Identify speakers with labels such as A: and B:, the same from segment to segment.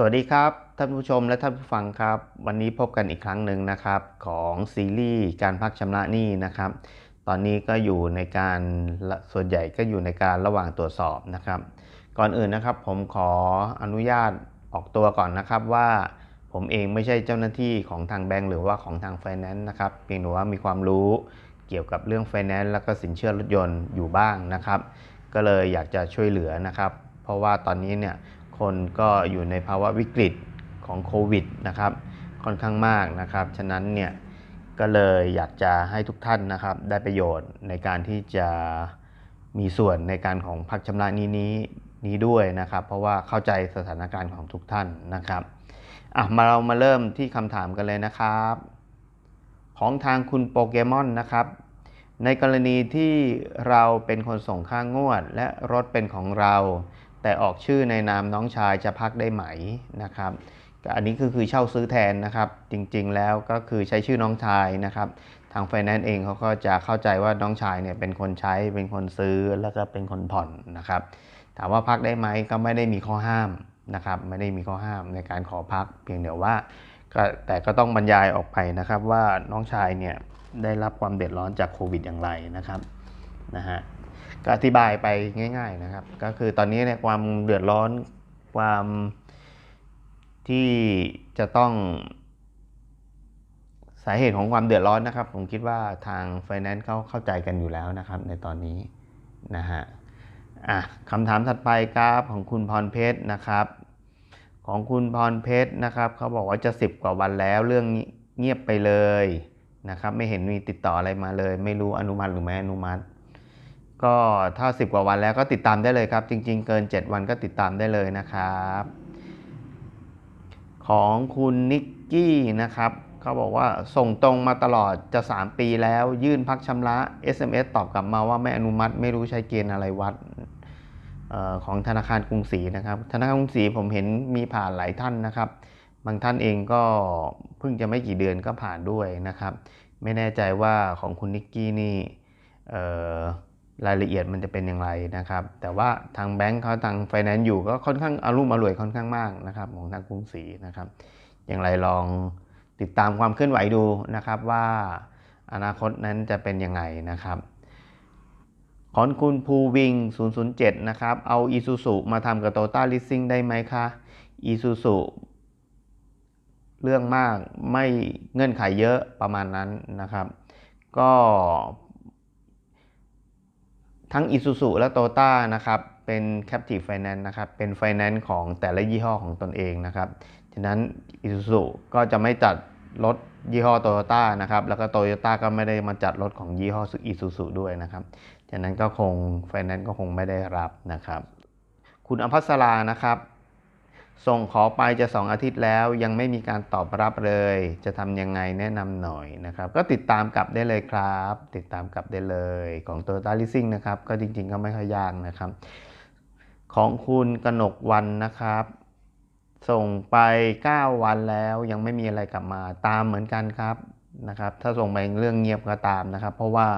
A: สวัสดีครับท่านผู้ชมและท่านผู้ฟังครับ วันนี้พบกันอีกครั้งหนึ่งนะครับของซีรีส์การพักชำระหนี้นะครับ ตอนนี้ก็อยู่ในการส่วนใหญ่ก็อยู่ในการระหว่างตรวจสอบนะครับ ก่อนอื่นนะครับผมขออนุญาตออกตัวก่อนนะครับว่าผมเองไม่ใช่เจ้าหน้าที่ของทางแบงก์หรือว่าของทางไฟแนนซ์นะครับเพียงแต่ว่ามีความรู้เกี่ยวกับเรื่องไฟแนนซ์แล้วก็สินเชื่อรถยนต์อยู่บ้างนะครับ ก็เลยอยากจะช่วยเหลือนะครับ เพราะว่าตอนนี้เนี่ย คนก็อยู่ในภาวะวิกฤตของโควิดนะครับ ค่อนข้างมากนะครับ ฉะนั้นเนี่ยก็เลยอยากจะให้ทุกท่านนะครับ ได้ประโยชน์ในการที่จะมีส่วนในการของพักชำระนี้นี้นี้ด้วยนะครับ เพราะว่าเข้าใจสถานการณ์ของทุกท่านนะครับอะมาเรามาเริ่มที่คำถามกันเลยนะครับ ของทางคุณโปเกมอนนะครับ ในกรณีที่เราเป็นคนส่งค่างวด และรถเป็นของเรา แต่ออกชื่อในนามน้องชายจะพักได้ไหมนะครับ อันนี้ก็คือเช่าซื้อแทนนะครับ จริงๆแล้วก็คือใช้ชื่อน้องชายนะครับ ทางไฟแนนซ์เองเขาก็จะเข้าใจว่าน้องชายเนี่ยเป็นคนใช้เป็นคนซื้อแล้วก็เป็นคนผ่อนนะครับ ถามว่าพักได้ไหมก็ไม่ได้มีข้อห้ามนะครับไม่ได้มีข้อห้ามในการขอพัก เพียงเดียวว่าแต่ก็ต้องบรรยายออกไปนะครับว่าน้องชายเนี่ยได้รับความเดือดร้อนจากโควิดอย่างไรนะครับนะฮะ ก็อธิบายไปง่าย ๆนะครับ ก็คือตอนนี้เนี่ยความเดือดร้อนความที่จะต้องสาเหตุของความเดือดร้อนนะครับ ผมคิดว่าทางไฟแนนซ์เขาเข้าใจกันอยู่แล้วนะครับ ในตอนนี้นะฮะอะคำถามถัดไปครับของคุณพรเพชรนะครับ ของคุณพรเพชรนะครับเขาบอกว่าจะ 10 กว่าวันแล้วเรื่องเงียบไปเลยนะครับ ไม่เห็นมีติดต่ออะไรมาเลย ไม่รู้อนุมัติหรือไม่อนุมัติ ก็ถ้า 10 กว่าวันแล้วก็ติดตามได้เลยครับ จริง ๆ เกิน 7 วันก็ติดตามได้เลยนะครับ ของคุณนิกกี้นะครับเขาบอกว่าส่งตรงมาตลอดจะ 3 ปีแล้ว ยื่นพักชำระ SMS ตอบกลับมาว่าไม่อนุมัติไม่รู้ใช้เกณฑ์อะไรวัดออของธนาคารกรุงศรีนะครับ ธนาคารกรุงศรีผมเห็นมีผ่านหลายท่านนะครับ บางท่านเองก็เพิ่งจะไม่กี่เดือนก็ผ่านด้วยนะครับ ไม่แน่ใจว่าของคุณนิกกี้นี่ รายละเอียดมันจะเป็นอย่างไรนะครับ แต่ว่าทางแบงค์เขาทางไฟแนนซ์อยู่ก็ค่อนข้างอารุ่มอร่วยค่อนข้างมากนะครับของทางกรุงศรีนะครับ อย่างไรลองติดตามความเคลื่อนไหวดูนะครับว่าอนาคตนั้นจะเป็นยังไงนะครับของคุณภูวิง 007 นะครับ เอา i s u z u มาทำกับ Toyota Leasing ได้ไหมคะ i s u z u เรื่องมากไม่เงื่อนไขเยอะประมาณนั้นนะครับ ก็ ทั้ง Isuzu และ Toyota นะครับเป็น Captive Finance นะครับเป็น Finance ของแต่ละยี่ห้อของตนเองนะครับฉะนั้น Isuzu ก็จะไม่จัดรถยี่ห้อ Toyota นะครับแล้วก็ Toyota ก็ไม่ได้มาจัดรถของยี่ห้อ Isuzu ด้วยนะครับฉะนั้นก็คง Finance ก็คงไม่ได้รับนะครับ คุณอภัสรานะครับ ส่งขอไปจะ 2 อาทิตย์แล้วยังไม่มีการตอบรับเลย จะทำยังไงแนะนำหน่อยนะครับ ก็ติดตามกลับได้เลยครับ ติดตามกลับได้เลยของ Toyota Leasing นะครับ ก็จริง ๆ ก็ไม่ค่อยยากนะครับ ของคุณกนกวันนะครับ ส่งไป 9 วันแล้วยังไม่มีอะไรกลับมาตามเหมือนกันครับนะครับ ถ้าส่งไปเรื่องเงียบก็ตามนะครับ เพราะว่า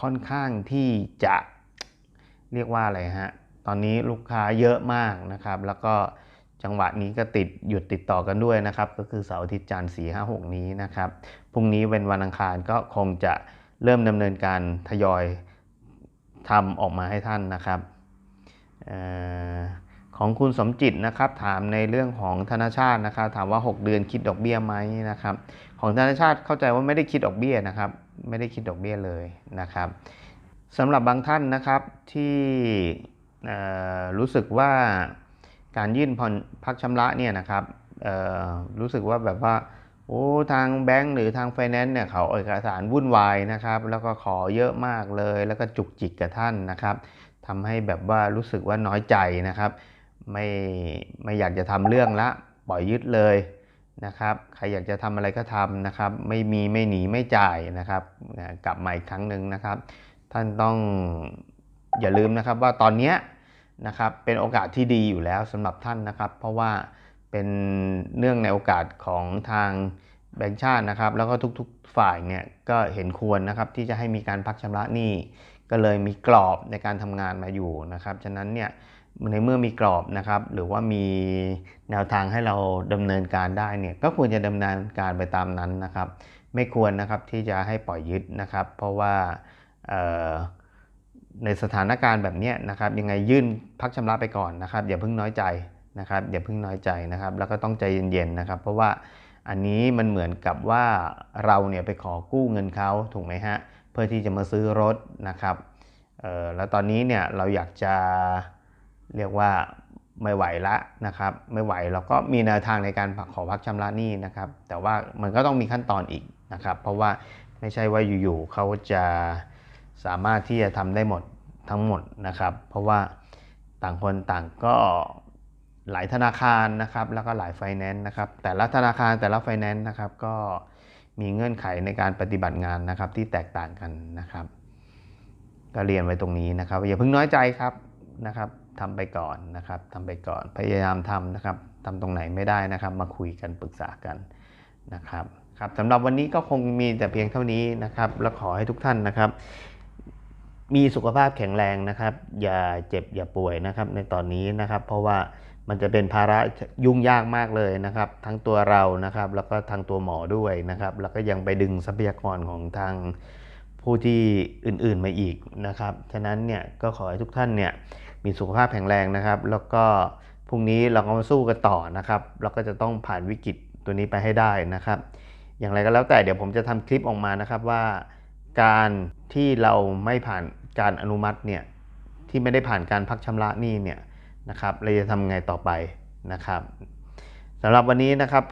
A: ค่อนข้างที่จะเรียกว่าอะไรฮะ ตอนนี้ลูกค้าเยอะมากนะครับ แล้วก็จังหวะนี้ก็ติดหยุดติดต่อกันด้วยนะครับ ก็คือเสาร์อาทิตย์จันทร์สี่ห้าหกนี้นะครับพรุ่งนี้เป็นวันอังคารก็คงจะเริ่มดำเนินการทยอยทำออกมาให้ท่านนะครับออของคุณสมจิตนะครับ ถามในเรื่องของธนาชาตินะครับ ถามว่า 6 เดือนคิดดอกเบี้ยไหมนะครับ ของธนาชาติเข้าใจว่าไม่ได้คิดดอกเบี้ยนะครับ ไม่ได้คิดดอกเบี้ยเลยนะครับสำหรับบางท่านนะครับที่ รู้สึกว่าการยื่นผ่อนพักชำระเนี่ยนะครับรู้สึกว่าแบบว่าโอ้ทางแบงก์หรือทางไฟแนนซ์เนี่ยเขาเอกสารวุ่นวายนะครับ แล้วก็ขอเยอะมากเลยแล้วก็จุกจิกกับท่านนะครับทำให้แบบว่ารู้สึกว่าน้อยใจนะครับ ไม่ไม่อยากจะทำเรื่องละปล่อยยึดเลยนะครับ ใครอยากจะทำอะไรก็ทำนะครับ ไม่มีไม่หนีไม่จ่ายนะครับ กลับมาอีกครั้งหนึ่งนะครับ ท่านต้องอย่าลืมนะครับว่าตอนเนี้ย นะครับเป็นโอกาสที่ดีอยู่แล้วสำหรับท่านนะครับ เพราะว่าเป็นเนื่องในโอกาสของทางแบงค์ชาตินะครับ แล้วก็ทุกๆฝ่ายเนี่ยก็เห็นควรนะครับที่จะให้มีการพักชำระหนี้ก็เลยมีกรอบในการทำงานมาอยู่นะครับฉะนั้นเนี่ยในเมื่อมีกรอบนะครับ หรือว่ามีแนวทางให้เราดำเนินการได้เนี่ยก็ควรจะดำเนินการไปตามนั้นนะครับ ไม่ควรนะครับที่จะให้ปล่อยยึดนะครับ เพราะว่า ในสถานการณ์แบบนี้นะครับยังไงยื่นพักชำระไปก่อนนะครับอย่าเพิ่งน้อยใจนะครับอย่าเพิ่งน้อยใจนะครับ แล้วก็ต้องใจเย็นๆนะครับ เพราะว่าอันนี้มันเหมือนกับว่าเราเนี่ยไปขอกู้เงินเขาถูกไหมฮะเพื่อที่จะมาซื้อรถนะครับแล้วตอนนี้เนี่ยเราอยากจะเรียกว่าไม่ไหวละนะครับ ไม่ไหวเราก็มีแนวทางในการขอพักชำระหนี้นะครับ แต่ว่ามันก็ต้องมีขั้นตอนอีกนะครับ เพราะว่าไม่ใช่ว่าอยู่ๆเขาจะ สามารถที่จะทำได้หมดทั้งหมดนะครับ เพราะว่าต่างคนต่างก็หลายธนาคารนะครับ แล้วก็หลายไฟแนนซ์นะครับ แต่ละธนาคารแต่ละไฟแนนซ์นะครับ ก็มีเงื่อนไขในการปฏิบัติงานนะครับที่แตกต่างกันนะครับ ก็เรียนไว้ตรงนี้นะครับ อย่าเพิ่งน้อยใจครับนะครับทำไปก่อนนะครับทำไปก่อนพยายามทำนะครับทำตรงไหนไม่ได้นะครับ มาคุยกันปรึกษากันนะครับครับสำหรับวันนี้ก็คงมีแต่เพียงเท่านี้นะครับ แล้วขอให้ทุกท่านนะครับ มีสุขภาพแข็งแรงนะครับ อย่าเจ็บอย่าป่วยนะครับในตอนนี้นะครับ เพราะว่ามันจะเป็นภาระยุ่งยากมากเลยนะครับ ทั้งตัวเรานะครับ แล้วก็ทางตัวหมอด้วยนะครับ แล้วก็ยังไปดึงทรัพยากรของทางผู้ที่อื่นๆมาอีกนะครับฉะนั้นเนี่ยก็ขอให้ทุกท่านเนี่ยมีสุขภาพแข็งแรงนะครับ แล้วก็พรุ่งนี้เราก็มาสู้กันต่อนะครับเราก็จะต้องผ่านวิกฤตตัวนี้ไปให้ได้นะครับ อย่างไรก็แล้วแต่เดี๋ยวผมจะทำคลิปออกมานะครับว่า การที่เราไม่ผ่านการอนุมัติเนี่ยที่ไม่ได้ผ่านการพักชำระหนี้เนี่ยนะครับเราจะทำไงต่อไปนะครับสำหรับวันนี้นะครับ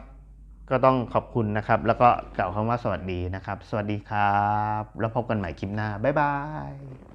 A: ก็ต้องขอบคุณนะครับ แล้วก็กล่าวคำว่าสวัสดีนะครับ สวัสดีครับ แล้วพบกันใหม่คลิปหน้า บ๊ายบาย